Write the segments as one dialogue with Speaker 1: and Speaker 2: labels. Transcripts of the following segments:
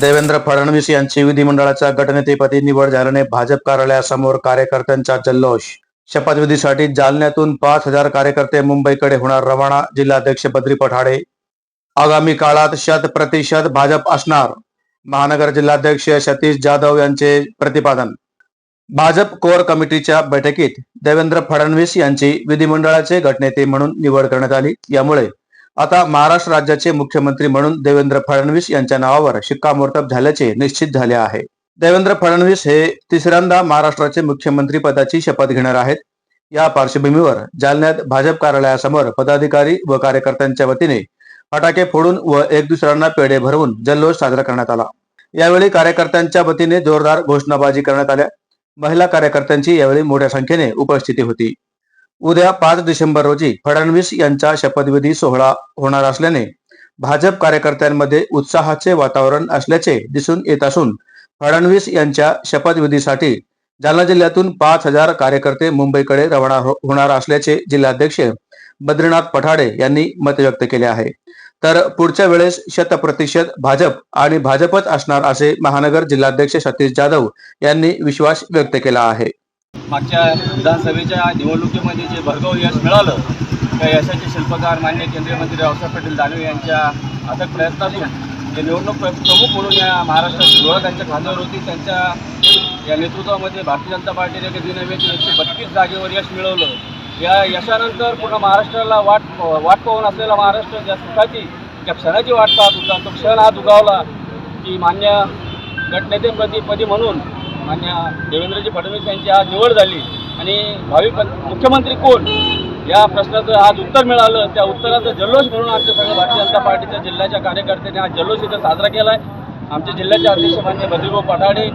Speaker 1: देवेंद्र फडणवीस यांची विधिमंडळाच्या गटनेतेपदी निवड झाल्याने भाजप कार्यालयासमोर कार्यकर्त्यांचा जल्लोष. शपथविधीसाठी जालन्यातून पाच हजार कार्यकर्ते मुंबईकडे होणार रवाना जिल्हाध्यक्ष बद्री पठाडे. आगामी काळात शत प्रतिशत भाजप असणार महानगर जिल्हाध्यक्ष सतीश जाधव यांचे प्रतिपादन. भाजप कोर कमिटीच्या बैठकीत देवेंद्र फडणवीस यांची विधिमंडळाचे गटनेते म्हणून निवड करण्यात आली. यामुळे आता महाराष्ट्र राज्याचे मुख्यमंत्री म्हणून देवेंद्र फडणवीस यांच्या नावावर शिक्कामोर्तब झाल्याचे निश्चित झाले आहे. देवेंद्र फडणवीस हे तिसऱ्यांदा महाराष्ट्राचे मुख्यमंत्री पदाची शपथ घेणार आहेत. या पार्श्वभूमीवर जालन्यात भाजप कार्यालयासमोर पदाधिकारी व कार्यकर्त्यांच्या वतीने फटाके फोडून व एक दुसऱ्यांना पेढे भरवून जल्लोष साजरा करण्यात आला. यावेळी कार्यकर्त्यांच्या वतीने जोरदार घोषणाबाजी करण्यात आल्या. महिला कार्यकर्त्यांची यावेळी मोठ्या संख्येने उपस्थिती होती. उद्या पाच डिसेंबर रोजी फडणवीस यांचा शपथविधी सोहळा होणार असल्याने भाजप कार्यकर्त्यांमध्ये उत्साहाचे वातावरण असल्याचे दिसून येत असून फडणवीस यांच्या शपथविधीसाठी जालना जिल्ह्यातून पाच हजार कार्यकर्ते मुंबईकडे रवाना हो- होणार असल्याचे जिल्हाध्यक्ष बद्रीनाथ पठाडे यांनी मत व्यक्त केले आहे. तर पुढच्या वेळेस शतप्रतिशत भाजप आणि भाजपच असणार असे महानगर जिल्हाध्यक्ष सतीश जाधव यांनी विश्वास व्यक्त केला आहे.
Speaker 2: मागच्या विधानसभेच्या निवडणुकीमध्ये जे भरगाव यश मिळालं त्या यशाचे शिल्पकार मान्य केंद्रीय मंत्री रावसाहेब पाटील दानवे यांच्या अथक प्रयत्नातून जे निवडणूक प्रमुख म्हणून या महाराष्ट्राची ओळख त्यांच्या होती त्यांच्या या नेतृत्वामध्ये भारतीय जनता पार्टीने कधी नव्हे एकशे बत्तीस जागेवर यश मिळवलं. या यशानंतर पूर्ण महाराष्ट्राला वाट वाट पाहून असलेला महाराष्ट्र ज्या सुखाची ज्या क्षणाची वाट पाहत होता तो क्षण हा दुगावला की मान्य गटनेतेपदी पदी म्हणून मान्य देवेंद्रजी फडणवीस यांची आज निवड झाली. आणि भावी मुख्यमंत्री कोण? या प्रश्नाचं आज उत्तर मिळालं. त्या उत्तराचा जल्लोष म्हणून आमच्या सगळ्या भारतीय जनता पार्टीच्या जिल्ह्याच्या कार्यकर्त्यांनी आज जल्लोष इथं साजरा केला आहे आमच्या जिल्ह्याचे अध्यक्ष मान्य बद्रीभाऊ पठाडे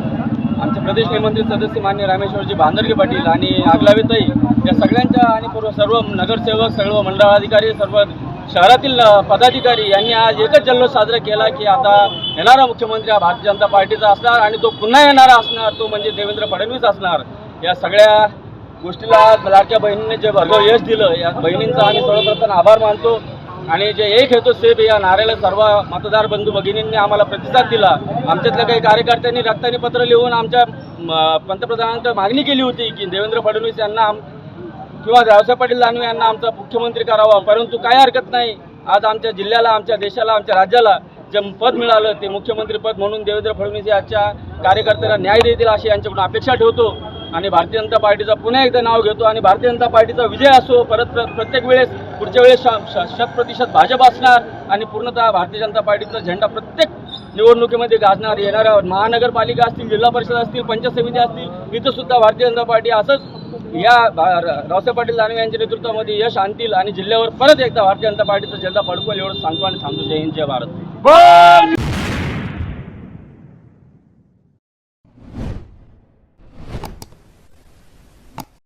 Speaker 2: आमचे प्रदेश निमंत्रित सदस्य मान्य रामेश्वरजी भांदरगे पाटील आणि आगलावेताई या सगळ्यांच्या आणि पूर्व सर्व नगरसेवक सर्व मंडळाधिकारी सर्व शहरातील पदाधिकारी यांनी आज एकच जल्लोष साजरा केला की आता येणारा मुख्यमंत्री हा भारतीय जनता पार्टीचा असणार आणि तो पुन्हा येणारा असणार तो म्हणजे देवेंद्र फडणवीस असणार. या सगळ्या गोष्टीला लाडक्या बहिणीने जे भरघव यश दिलं या बहिणींचा आम्ही सर्वप्रथम आभार मानतो. आणि जे एक हेतो सेब या नाऱ्याला सर्व मतदार बंधू भगिनींनी आम्हाला प्रतिसाद दिला. आमच्यातल्या काही कार्यकर्त्यांनी रक्तानी पत्र लिहून आमच्या म, पंतप्रधानांकडे मागणी केली होती की देवेंद्र फडणवीस यांना आम- किंवा रावसाहेब पाटील दानवे यांना आमचा मुख्यमंत्री करावा परंतु काय हरकत नाही. आज आमच्या जिल्ह्याला आमच्या देशाला आमच्या राज्याला जे पद मिळालं ते मुख्यमंत्री पद म्हणून देवेंद्र फडणवीस याच्या कार्यकर्त्यांना न्याय देतील अशी यांच्याकडून अपेक्षा ठेवतो. आणि भारतीय जनता पार्टीचा पुन्हा एकदा नाव घेतो आणि भारतीय जनता पार्टीचा विजय असो परत प्र- प्रत्येक वेळेस पुढच्या वेळेस श- श- शतप्रतिशत भाजप असणार आणि पूर्णतः भारतीय जनता पार्टीचा झेंडा प्रत्येक निवडणुकीमध्ये गाजणार येणाऱ्या महानगरपालिका असतील जिल्हा परिषद असतील पंचायत समिती असतील इथं सुद्धा भारतीय जनता पार्टी असंच या रावसाहेब पाटील दानवे यांच्या नेतृत्वामध्ये यश आणतील आणि जिल्ह्यावर परत एकदा भारतीय जनता पार्टीचा झेंडा फडकवेल एवढं सांगतो आणि थांबतो. जय हिंद जय भारत.